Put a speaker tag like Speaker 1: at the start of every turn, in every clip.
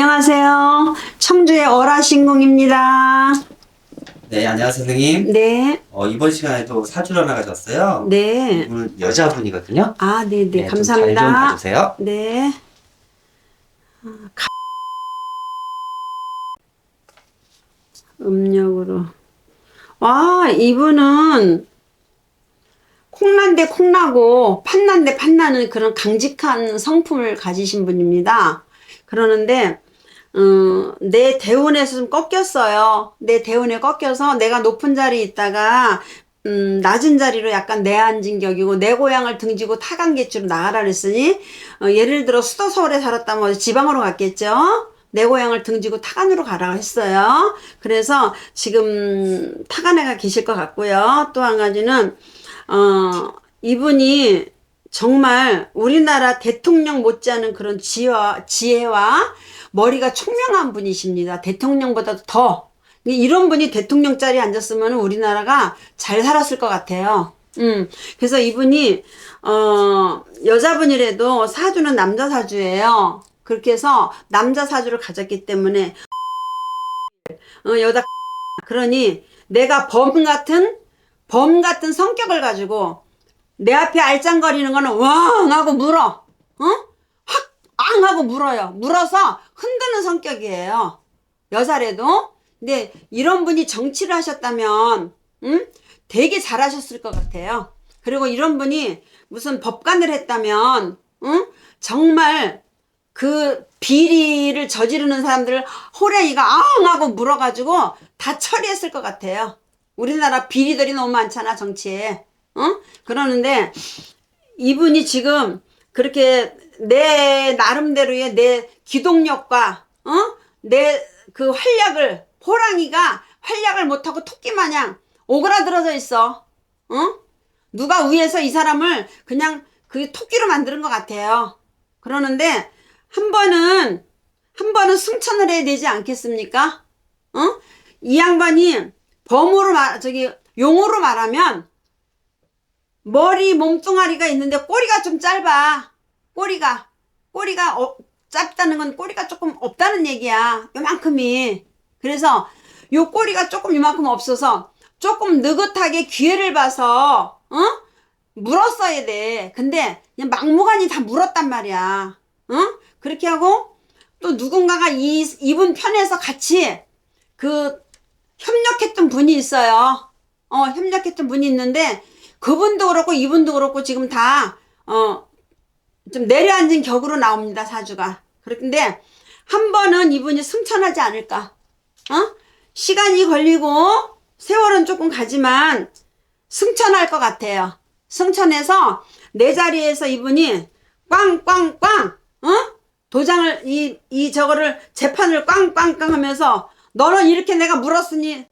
Speaker 1: 안녕하세요. 청주의 어라신궁입니다.
Speaker 2: 네, 안녕하세요, 선생님.
Speaker 1: 네,
Speaker 2: 어, 이번 시간에도 사주를 하나 가져왔어요.
Speaker 1: 네.
Speaker 2: 이분은 여자분이거든요.
Speaker 1: 아, 네, 네.
Speaker 2: 네, 좀
Speaker 1: 감사합니다.
Speaker 2: 봐주세요.
Speaker 1: 네. 아, 가- 음력으로. 와, 이분은 콩난데 콩나고 팥난데 팥나는 그런 강직한 성품을 가지신 분입니다. 그러는데 어, 내 대운에서 좀 꺾였어요. 내 대운에 꺾여서 내가 높은 자리에 있다가 음, 낮은 자리로 약간 내앉은 격이고 내 고향을 등지고 타강계주로 나가라 그랬으니 어, 예를 들어 수도 서울에 살았다면 지방으로 갔겠죠. 내 고향을 등지고 타간으로 가라 했어요. 그래서 지금 타간에가 계실 것 같고요. 또 한 가지는 어, 이분이 정말 우리나라 대통령 못지않은 그런 지혜와, 지혜와 머리가 총명한 분이십니다. 대통령보다도 더. 이런 분이 대통령 자리에 앉았으면 우리나라가 잘 살았을 것 같아요. 음, 그래서 이분이, 어, 여자분이라도 사주는 남자 사주예요. 그렇게 해서 남자 사주를 가졌기 때문에, 어, 여자, 그러니 내가 범 같은, 범 같은 성격을 가지고 내 앞에 알짱거리는 거는 왕 하고 물어. 어? 확, 앙 하고 물어요. 물어서 흔드는 성격이에요. 여자래도. 근데 이런 분이 정치를 하셨다면, 응? 되게 잘하셨을 것 같아요. 그리고 이런 분이 무슨 법관을 했다면, 응? 정말 그 비리를 저지르는 사람들을 호랭이가 앙 하고 물어가지고 다 처리했을 것 같아요. 우리나라 비리들이 너무 많잖아, 정치에. 어? 그러는데 이분이 지금 그렇게 내 나름대로의 내 기동력과 어? 내 그 활약을 호랑이가 활약을 못하고 토끼 마냥 오그라들어져 있어. 어? 누가 위에서 이 사람을 그냥 그 토끼로 만드는 것 같아요. 그러는데 한 번은 한 번은 승천을 해야 되지 않겠습니까? 어? 이 양반이 범으로 말 저기 용어로 말하면 머리 몸뚱아리가 있는데 꼬리가 좀 짧아. 꼬리가. 꼬리가 어, 짧다는 건 꼬리가 조금 없다는 얘기야. 요만큼이. 그래서 요 꼬리가 조금 요만큼 없어서 조금 느긋하게 기회를 봐서 어? 물었어야 돼. 근데 그냥 막무가내 다 물었단 말이야. 어? 그렇게 하고 또 누군가가 이 이분 편에서 같이 그 협력했던 분이 있어요. 어, 협력했던 분이 있는데 그분도 그렇고 이분도 그렇고 지금 다, 어, 좀 내려앉은 격으로 나옵니다, 사주가. 그런데 한 번은 이분이 승천하지 않을까. 어? 시간이 걸리고 세월은 조금 가지만 승천할 것 같아요. 승천해서 내 자리에서 이분이 꽝꽝꽝, 어? 도장을, 이, 이 저거를 재판을 꽝꽝꽝 하면서 너는 이렇게 내가 물었으니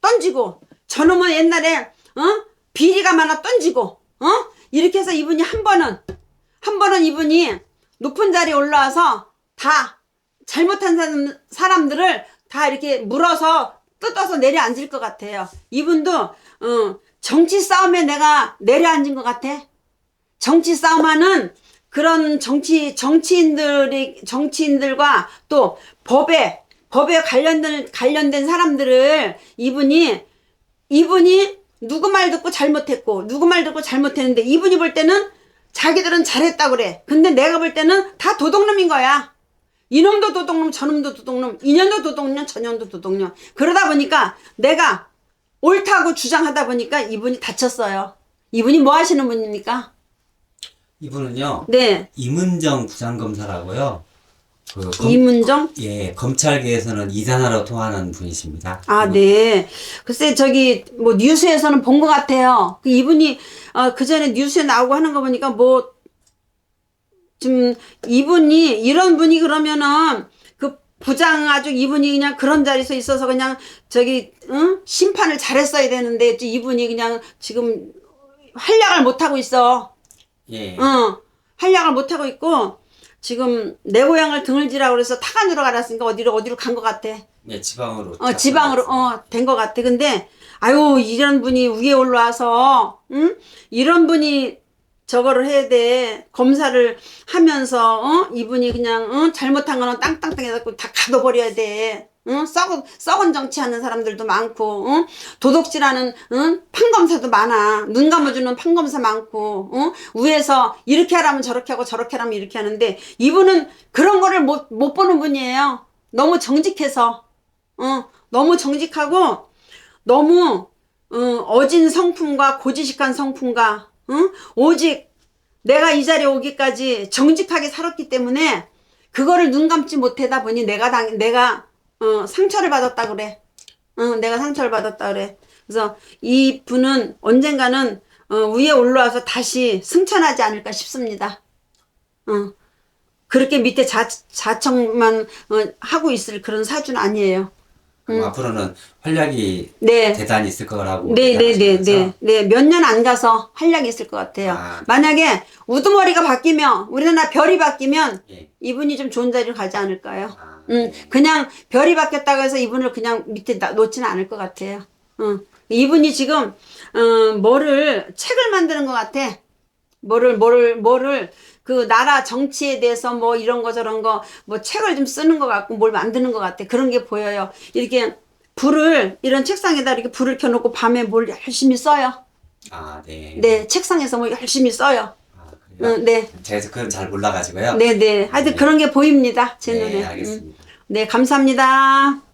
Speaker 1: 던지고 저놈은 옛날에, 어? 비리가 많아 던지고 어 이렇게 해서 이분이 한 번은 한 번은 이분이 높은 자리에 올라와서 다 잘못한 사람, 사람들을 다 이렇게 물어서 뜯어서 내려앉을 것 같아요. 이분도 어, 정치 싸움에 내가 내려앉은 것 같아. 정치 싸움하는 그런 정치 정치인들이 정치인들과 또 법에 법에 관련된 관련된 사람들을 이분이 이분이 누구 말 듣고 잘못했고 누구 말 듣고 잘못했는데 이분이 볼 때는 자기들은 잘했다 그래. 근데 내가 볼 때는 다 도둑놈인 거야. 이놈도 도둑놈, 저놈도 도둑놈, 이년도 도둑놈, 저년도 도둑놈. 그러다 보니까 내가 옳다고 주장하다 보니까 이분이 다쳤어요. 이분이 뭐 하시는 분입니까?
Speaker 2: 이분은요,
Speaker 1: 네.
Speaker 2: 이문정 부장검사라고요. 그 검,
Speaker 1: 이문정?
Speaker 2: 예, 검찰계에서는 이산화로 통하는 분이십니다.
Speaker 1: 아, 네. 글쎄, 저기, 뭐, 뉴스에서는 본 것 같아요. 그 이분이, 어, 그 전에 뉴스에 나오고 하는 거 보니까 뭐, 좀, 이분이, 이런 분이 그러면은, 그 부장 아주 이분이 그냥 그런 자리에서 있어서 그냥, 저기, 응? 심판을 잘했어야 되는데, 이분이 그냥 지금 활약을 못하고 있어.
Speaker 2: 예.
Speaker 1: 어, 활약을 못하고 있고, 지금 내 고향을 등을 지라고 그래서 타간으로 가랐으니까 어디로, 어디로 간 것 같아.
Speaker 2: 예, 지방으로.
Speaker 1: 어, 지방으로, 어, 된 것 같아. 근데, 아유, 이런 분이 위에 올라와서, 응? 이런 분이 저거를 해야 돼. 검사를 하면서, 어? 이분이 그냥, 어? 잘못한 거는 땅땅땅 해갖고 다 가둬버려야 돼. 응? 썩은, 썩은 정치하는 사람들도 많고, 응? 도덕질하는, 응? 판검사도 많아. 눈 감아주는 판검사 많고, 응? 위에서 이렇게 하라면 저렇게 하고 저렇게 하라면 이렇게 하는데, 이분은 그런 거를 못, 못 보는 분이에요. 너무 정직해서. 어, 너무 정직하고, 너무, 어, 어진 성품과 고지식한 성품과, 응? 오직 내가 이 자리에 오기까지 정직하게 살았기 때문에, 그거를 눈 감지 못하다 보니 내가 당, 내가, 어, 상처를 받았다 그래. 응, 내가 상처를 받았다 그래. 그래서 이 분은 언젠가는, 어, 위에 올라와서 다시 승천하지 않을까 싶습니다. 어. 그렇게 밑에 자, 자청만 어, 하고 있을 그런 사주는 아니에요.
Speaker 2: 그럼 앞으로는 활약이
Speaker 1: 네.
Speaker 2: 대단히 있을 거라고
Speaker 1: 네, 네, 네, 네, 네. 몇 년 안 가서 한량이 있을 것 같아요.
Speaker 2: 아.
Speaker 1: 만약에 우두머리가 바뀌면, 우리나라 별이 바뀌면,
Speaker 2: 예.
Speaker 1: 이분이 좀 좋은 자리로 가지 않을까요?
Speaker 2: 아,
Speaker 1: 음, 그냥 별이 바뀌었다고 해서 이분을 그냥 밑에 나- 놓지는 않을 것 같아요. 음, 이분이 지금, 어, 뭐를, 책을 만드는 것 같아. 뭐를, 뭐를, 뭐를, 그 나라 정치에 대해서 뭐 이런 거 저런 거, 뭐 책을 좀 쓰는 것 같고 뭘 만드는 것 같아. 그런 게 보여요. 이렇게 불을, 이런 책상에다 이렇게 불을 켜놓고 밤에 뭘 열심히 써요.
Speaker 2: 아, 네.
Speaker 1: 네, 책상에서 뭐 열심히 써요.
Speaker 2: 아, 그래요?
Speaker 1: 응, 네.
Speaker 2: 제가 그건 잘 몰라가지고요.
Speaker 1: 네, 네. 하여튼 그런 게 보입니다. 제
Speaker 2: 네,
Speaker 1: 눈에. 음.
Speaker 2: 알겠습니다.
Speaker 1: 네, 감사합니다.